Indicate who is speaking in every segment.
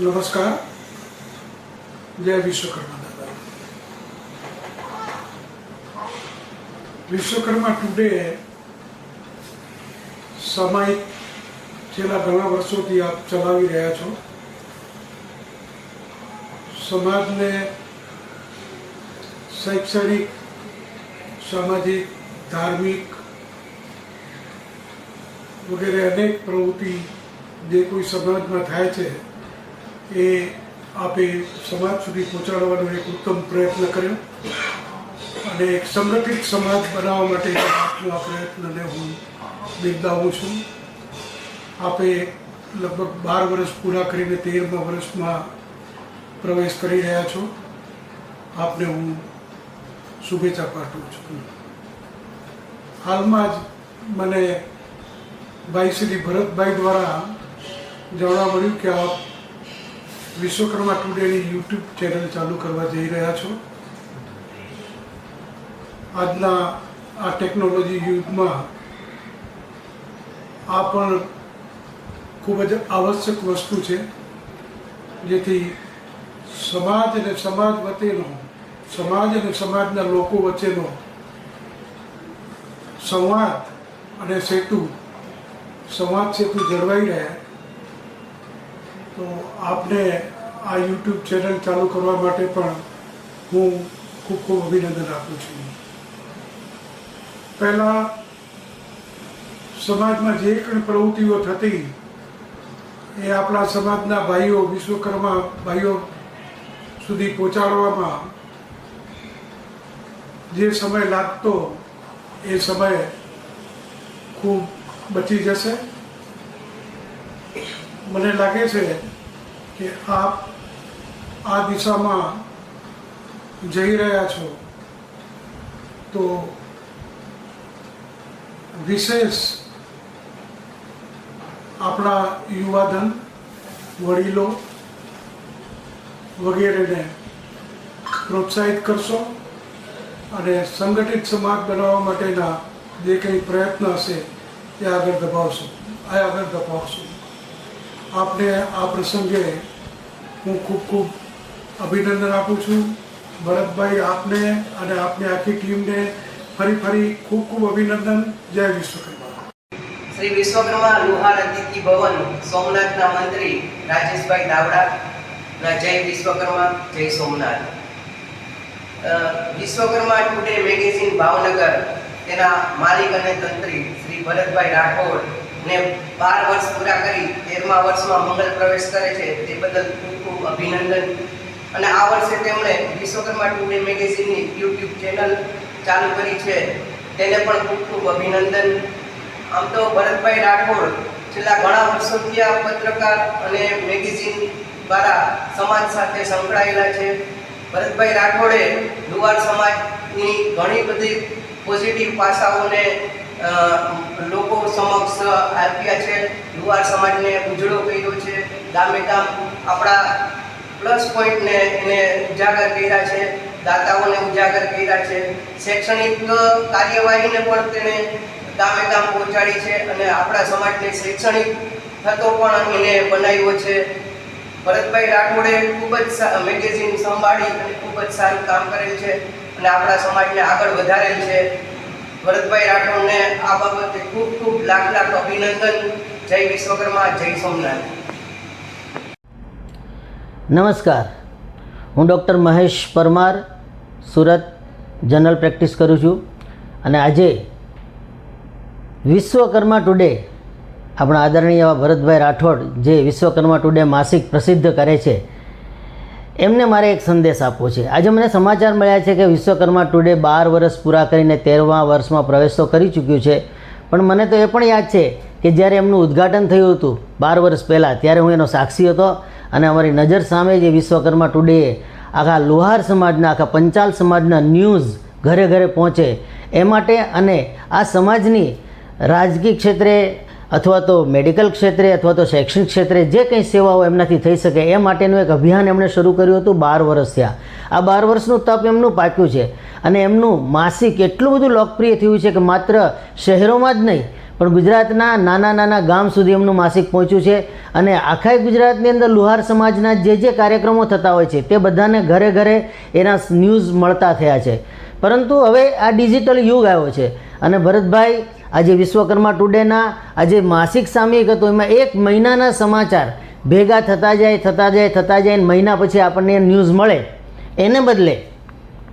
Speaker 1: નમસ્કાર. જય વિશ્વકર્મા દાદા. વિશ્વકર્મા ટુડે સામાયિક છેલ્લા ઘણા વર્ષોથી આપ ચલાવી રહ્યા છો. સમાજને શૈક્ષણિક, સામાજિક, ધાર્મિક વગેરે અનેક પ્રવૃત્તિ જે કોઈ સમાજમાં થાય છે એ આપે સમાજ સુધી પહોંચાડવાનો એક ઉત્તમ પ્રયત્ન કર્યો અને એક સંગઠિત સમાજ બનાવવા માટે આ પ્રયત્નને હું બિરદાવું છું. આપે લગભગ બાર વર્ષ પૂરા કરીને તેરમા વર્ષમાં પ્રવેશ કરી રહ્યા છો. આપને હું શુભેચ્છા પાઠવું છું. હાલમાં જ મને ભાઈ શ્રી ભરતભાઈ દ્વારા જાણવા મળ્યું કે આપ વિશ્વકર્મા ટુડેની યુટ્યુબ ચેનલ ચાલુ કરવા જઈ રહ્યા છો. આજના આ ટેકનોલોજી યુગમાં આ પણ ખૂબ જ આવશ્યક વસ્તુ છે, જેથી સમાજ અને સમાજ વચ્ચેનો, સમાજ અને સમાજના લોકો વચ્ચેનો સંવાદ અને સેતુ, સંવાદ સેતુ જળવાઈ રહે તો આપને આ યુટ્યુબ ચેનલ ચાલુ કરવા માટે પણ હું ખૂબ ખૂબ અભિનંદન આપું છું. પહેલાં સમાજમાં જે કંઈ પ્રવૃત્તિઓ થતી, એ આપણા સમાજના ભાઈઓ, વિશ્વકર્મા ભાઈઓ સુધી પહોંચાડવામાં જે સમય લાગતો, એ સમય ખૂબ બચી જશે. મને લાગે છે કે આપ આ દિશામાં જઈ રહ્યા છો, તો વિશેષ આપણા યુવાધન, વડીલો વગેરેને પ્રોત્સાહિત કરશો અને સંગઠિત સમાજ બનાવવા માટેના જે કંઈ પ્રયત્ન હશે, એ આગળ દબાવશો આ આગળ દબાવશો આપને આ પ્રસંગે હું ખૂબ ખૂબ અભિનંદન આપું છું. ભરતભાઈ આપને અને આપની આખી ટીમને ફરી ફરી ખૂબ ખૂબ અભિનંદન. જય વિશ્વકર્મા.
Speaker 2: શ્રી વિશ્વકર્મા લુહાર અતિથિ ભવન સોમનાથના મંત્રી રાજેશભાઈ દાવડા જય વિશ્વકર્મા, જય સોમનાથ. વિશ્વકર્મા ટુડે મેગેઝિન ભાવનગર તેના માલિક અને તંત્રી શ્રી ભરતભાઈ રાઠોડ ને બાર વર્ષ પૂરા કરી તેરમા વર્ષમાં મંગલ પ્રવેશ કરે છે. તે બદલ ખૂબ ખૂબ અભિનંદન. અને આ વર્ષે તેમણે વિશ્વકર્મા ટુડે મેગેઝિનની યુટ્યુબ ચેનલ ચાલુ કરી છે. તેને પણ ખૂબ ખૂબ અભિનંદન. આમ તો ભરતભાઈ રાઠોડ છેલ્લા ઘણા વર્ષોથી આ પત્રકાર અને મેગેઝિન દ્વારા સમાજ સાથે સંકળાયેલા છે. ભરતભાઈ રાઠોડે દુવાર સમાજની ઘણી બધી પોઝિટિવ પાસાઓને લોકો સમક્ષ આપ્યા છે. યુવા સમાજને ઉજળો કર્યો છે. ગામે ગામ આપણા પ્લસ પોઈન્ટને એને ઉજાગર કર્યા છે. દાતાઓને ઉજાગર કર્યા છે. શૈક્ષણિક કાર્યવાહીને પણ તેને ગામે ગામ પહોંચાડી છે અને આપણા સમાજને શૈક્ષણિક થતો પણ એને બનાવ્યો છે. ભરતભાઈ રાઠોડે ખૂબ જ મેગેઝિન સંભાળી અને ખૂબ જ સારું કામ કરેલ છે અને આપણા સમાજને આગળ વધારેલ છે. ભરતભાઈ રાઠોડને આ બાબતે ખૂબ ખૂબ લાખ લાખ અભિનંદન. જય વિશ્વકર્મા, જય સોમનાથ.
Speaker 3: નમસ્કાર. હું doctor Mahesh Parmar, Surat general practice કરું છું. અને આજે વિશ્વકર્મા ટુડે આપણા આદરણીય ભરતભાઈ રાઠોડ જે વિશ્વકર્મા ટુડે માસિક પ્રસિદ્ધ કરે છે એમને મારે એક સંદેશ આપવો છે. આજે મને સમાચાર મળ્યા છે કે વિશ્વકર્મા ટુડે બાર વર્ષ પૂરા કરીને તેરમા વર્ષમાં પ્રવેશ તો કરી ચૂક્યું છે. પણ મને તો એ પણ યાદ છે કે જ્યારે એમનું ઉદ્ઘાટન થયું હતું બાર વર્ષ પહેલાં, ત્યારે હું એનો સાક્ષી હતો અને અમારી નજર સામે જે વિશ્વકર્મા ટુડેએ આખા લુહાર સમાજના, આખા પંચાલ સમાજના ન્યૂઝ ઘરે ઘરે પહોંચે. એ માટે અને આ સમાજની રાજકીય ક્ષેત્રે અથવા તો મેડિકલ ક્ષેત્રે અથવા તો શૈક્ષણિક ક્ષેત્રે જે કંઈ સેવાઓ એમનાથી થઈ શકે એ માટેનું એક અભિયાન એમણે શરૂ કર્યું હતું બાર વર્ષ થયા. આ બાર વર્ષનું તપ એમનું પાક્યું છે અને એમનું માસિક એટલું બધું લોકપ્રિય થયું છે કે માત્ર શહેરોમાં જ નહીં, પણ ગુજરાતના નાના નાના ગામ સુધી એમનું માસિક પહોંચ્યું છે અને આખા ગુજરાતની અંદર લુહાર સમાજના જે જે કાર્યક્રમો થતા હોય છે તે બધાને ઘરે ઘરે એના ન્યૂઝ મળતા થયા છે. પરંતુ હવે આ ડિજિટલ યુગ આવ્યો છે અને ભરતભાઈ આજે વિશ્વકર્મા ટુડેના આજે માસિક સામયિક હતો, એમાં એક મહિનાના સમાચાર ભેગા થતા જાય થતા જાય થતા જાય મહિના પછી આપણને ન્યૂઝ મળે. એને બદલે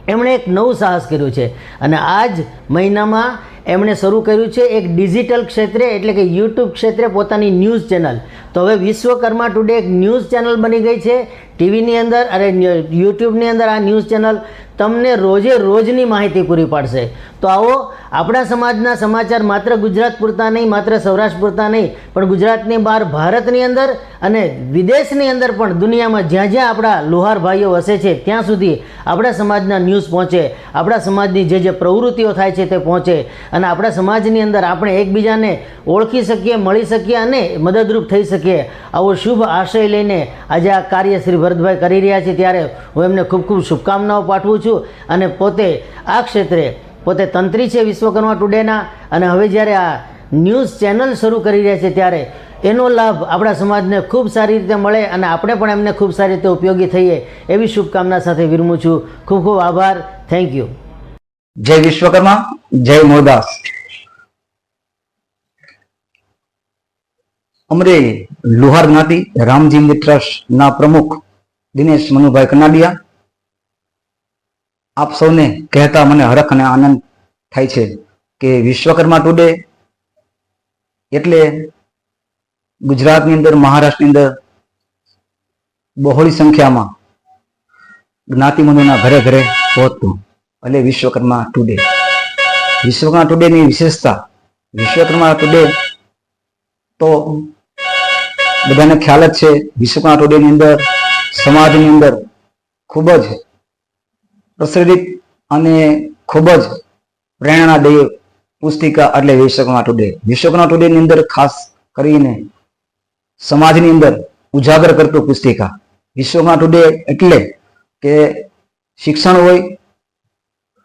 Speaker 3: એમણે એક નવું સાહસ કર્યું છે. અને આ જ મહિનામાં એમણે શરૂ કર્યું છે એક ડિજિટલ ક્ષેત્રે, એટલે કે યુટ્યુબ ક્ષેત્રે પોતાની ન્યૂઝ ચેનલ. તો હવે વિશ્વકર્મા ટુડે એક ન્યૂઝ ચેનલ બની ગઈ છે, ટીવીની અંદર અરે યુટ્યુબની અંદર આ ન્યૂઝ ચેનલ તમને રોજે રોજની માહિતી પૂરી પાડશે. તો આવો, આપણા સમાજના સમાચાર માત્ર ગુજરાત પૂરતા નહીં, માત્ર સૌરાષ્ટ્ર પૂરતા નહીં, પણ ગુજરાતની બહાર, ભારતની અંદર અને વિદેશની અંદર પણ દુનિયામાં જ્યાં જ્યાં આપણા લુહાર ભાઈઓ વસે છે, ત્યાં સુધી આપણા સમાજના ન્યૂઝ પહોંચે. આપણા સમાજની જે જે પ્રવૃત્તિઓ થાય છે તે પહોંચે. અને આપણા સમાજની અંદર આપણે એકબીજાને ઓળખી શકીએ, મળી શકીએ અને મદદરૂપ થઈ શકીએ. આવો શુભ આશય લઈને આજે આ કાર્ય શ્રી ભરતભાઈ કરી રહ્યા છે. ત્યારે હું એમને ખૂબ ખૂબ શુભકામનાઓ પાઠવું છું અને પોતે આ ક્ષેત્રે પોતે તંત્રી છે વિશ્વકર્મા ટુડેના અને હવે જ્યારે આ ન્યૂઝ ચેનલ શરૂ કરી રહ્યા છે ત્યારે એનો લાભ આપણા સમાજને ખૂબ સારી રીતે મળે અને આપણે પણ એમને ખૂબ સારી રીતે ઉપયોગી થઈએ એવી શુભકામના સાથે વિરમું છું. ખૂબ ખૂબ આભાર. Thank you.
Speaker 4: જય વિશ્વકર્મા, જય મોરદાસ. અમરે લુહાર જ્ઞાતિ રામજી ટ્રસ્ટ ના પ્રમુખ દિનેશ મનુભાઈ કનાડિયા આપ સૌને કહેતા મને હરખ અને આનંદ થાય છે કે વિશ્વકર્મા ટુડે એટલે ગુજરાતની અંદર, મહારાષ્ટ્રની અંદર બહોળી સંખ્યામાં જ્ઞાતિમંદોના ઘરે ઘરે પહોંચતું. એટલે વિશ્વકર્મા ટુડે વિશ્વકર્મા ટુડેની વિશેષતા, વિશ્વકર્મા ટુડે તો બધાને ખ્યાલ જ છે, વિશ્વકર્મા ટુડેની અંદર, સમાજની અંદર ખૂબ જ પ્રસરિત અને ખૂબ જ પ્રેરણાદાયી પુસ્તિકા એટલે વિશ્વકર્મા ટુડે વિશ્વકર્મા ટુડેની અંદર ખાસ કરીને સમાજની અંદર ઉજાગર કરતું પુસ્તિકા. વિશ્વકર્મા ટુડે એટલે કે શિક્ષણ હોય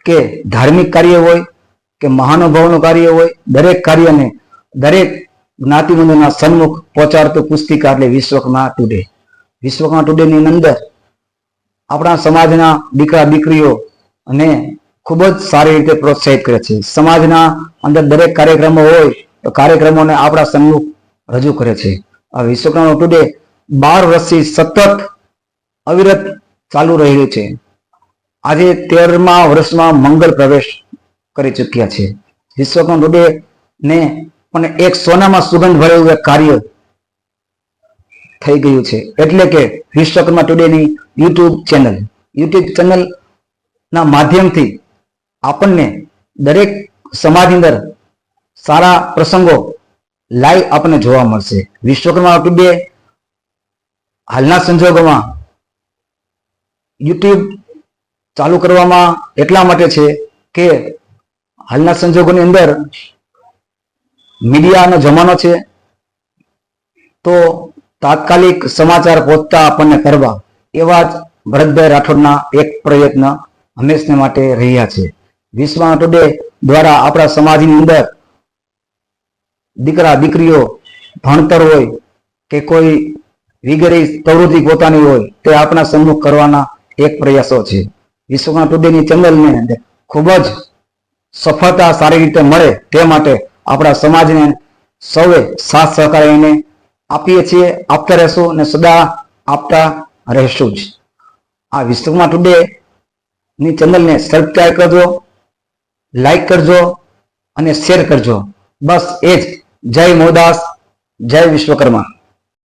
Speaker 4: કે ધાર્મિક કાર્ય હોય, કે મહાનુભાવનું કાર્ય હોય, દરેક કાર્યને દરેક જ્ઞાતિબંધોના સન્મુખ પહોંચાડતું પુસ્તિકા એટલે વિશ્વકર્મા ટુડે. વિશ્વકર્મા ટુડેની અંદર આપણા સમાજના દીકરા, દીકરીઓ અને ખૂબ જ સારી રીતે પ્રોત્સાહિત કરે છે. સમાજના અંદર દરેક કાર્યક્રમો હોય, તો કાર્યક્રમોને આપણા સન્મુખ રજૂ કરે છે. આ વિશ્વકર્મા ટુડે બાર વર્ષથી સતત અવિરત ચાલુ રહેલું છે. આજે તેરમા વર્ષમાં મંગળ પ્રવેશ કરી ચૂક્યા છે. વિશ્વકર્મા ટુડે ને પણ એક સોનામાં સુગંધ ભરેલું એક કાર્ય થઈ ગયું છે. એટલે કે વિશ્વકર્મા ટુડેની યુટ્યુબ ચેનલ. યુટ્યુબ ચેનલ ના માધ્યમથી આપણને દરેક સમાજની અંદર સારા પ્રસંગો લાઈવ આપણને જોવા મળશે. વિશ્વકર્મા ટુડે હાલના સંજોગોમાં યુટ્યુબ ચાલુ કરવામાં એટલા માટે છે કે હાલના સંજોગોની અંદર મીડિયાનો જમાનો છે. તો તાત્કાલિક સમાચાર પહોંચતા આપણને કરવા એવા જ ભરતભાઈ રાઠોડના એક પ્રયત્ન હંમેશને માટે રહ્યા છે. વિશ્વા ટુડે દ્વારા આપણા સમાજની અંદર દીકરા, દીકરીઓ ભણતર હોય કે કોઈ વગેરે પ્રવૃત્તિ પોતાની હોય તે આપણા સન્મુખ કરવાના એક પ્રયાસો છે. વિશ્વકર્મા ટુડેની ચેનલને ખૂબ જ સફળતા સારી રીતે મળે તે માટે આપણા સમાજને સૌએ સાથ સહકાર એને આપીએ છીએ, આપતા રહેશું અને સદા આપતા રહેશું જ. આ વિશ્વકર્મા ટુડે ની ચેનલને સબસ્ક્રાઈબ કરજો લાઈક કરજો અને શેર કરજો. બસ એ જ. જય મોદાસ જય વિશ્વકર્મા.